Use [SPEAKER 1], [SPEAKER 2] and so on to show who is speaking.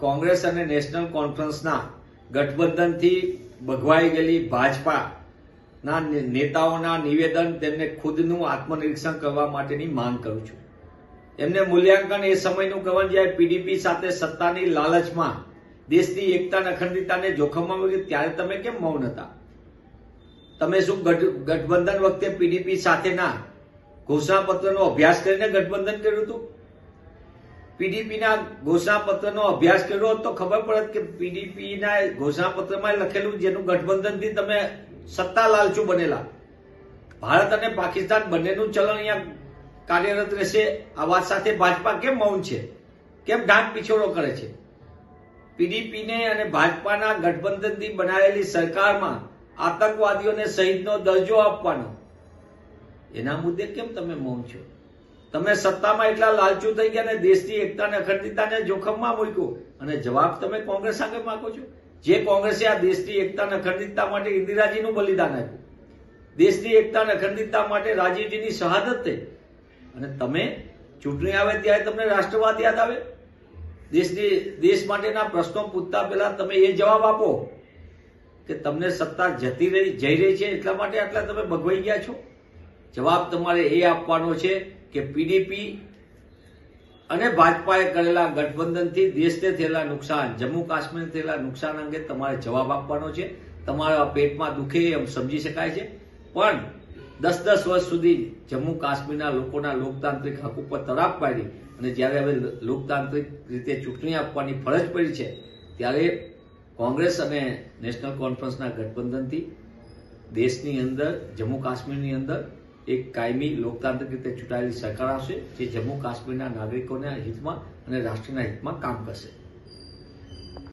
[SPEAKER 1] કોંગ્રેસ અને નેશનલ કોન્ફરન્સના ગઠબંધનથી ભગવાઈ ગયેલી ભાજપાના નેતાઓના નિવેદન તેમને ખુદનું આત્મનિરીક્ષણ કરવા માટેની માંગ કરું છું. એમને મૂલ્યાંકન એ સમયનું કરવાનું જ્યારે પીડીપી સાથે સત્તાની લાલચમાં દેશની એકતા અખંડિતતાને જોખમમાં મૂકી ત્યારે તમે કેમ મૌન હતા? તમે શું ગઠબંધન વખતે પીડીપી સાથેના ઘોષણાપત્રનો અભ્યાસ કરીને ગઠબંધન કર્યું હતું? પીડીપીના ઘોષણાપત્રનો અભ્યાસ કર્યો હોત તો ખબર પડત કે પીડીપીના ઘોષણાપત્રમાં લખેલું જેનું ગઠબંધનથી તમે સત્તા લાલચુ બનેલા. ભારત અને પાકિસ્તાન બંનેનું ચલણ અહીંયા કાર્યરત રહેશે. આ વાત સાથે ભાજપા કેમ મૌન છે? કેમ ઢાંક પીછોડો કરે છે? પીડીપીને અને ભાજપાના ગઠબંધનથી બનાવેલી સરકારમાં આતંકવાદીઓને શહીદનો દરજ્જો આપવાનો. એના મુદ્દે કેમ તમે મૌન છો? તમે સત્તામાં એટલા લાલચુ થઈ ગયા ને દેશની એકતા અને અખંડિતતાને જોખમમાં મૂક્યું. અને જવાબ તમે કોંગ્રેસ આગળ માંગો છો? જે કોંગ્રેસે આ દેશની એકતા અને અખંડિતતા માટે ઇન્દિરાજીનું બલિદાન આપ્યું. દેશની એકતા અને અખંડિતતા માટે રાજીવજીની શહાદત થઈ અને તમે ચૂંટણી આવે ત્યારે તમને રાષ્ટ્રવાદ યાદ આવે? દેશની, દેશ માટેના પ્રશ્નો પૂછતા પહેલા તમે એ જવાબ આપો કે તમને સત્તા જતી રહી, જઈ રહી છે એટલા માટે આટલા તમે ભગવાઈ ગયા છો? જવાબ તમારે એ આપવાનો છે કે પીડીપી અને ભાજપાએ કરેલા ગઠબંધનથી દેશને થયેલા નુકસાન, જમ્મુ કાશ્મીરને થયેલા નુકસાન અંગે તમારે જવાબ આપવાનો છે. તમારા પેટમાં દુખે એમ સમજી શકાય છે. પણ દસ દસ વર્ષ સુધી જમ્મુ કાશ્મીરના લોકોના લોકતાંત્રિક હક ઉપર તરાપ પાડી અને જ્યારે હવે લોકતાંત્રિક રીતે ચૂંટણી આપવાની ફરજ પડી છે, ત્યારે કોંગ્રેસ અને નેશનલ કોન્ફરન્સના ગઠબંધનથી દેશની અંદર, જમ્મુ કાશ્મીરની અંદર એક કાયમી લોકતાંત્રિક રીતે ચૂંટાયેલી સરકાર આવશે જે જમ્મુ કાશ્મીરના નાગરિકોના હિતમાં અને રાષ્ટ્રના હિતમાં કામ કરશે.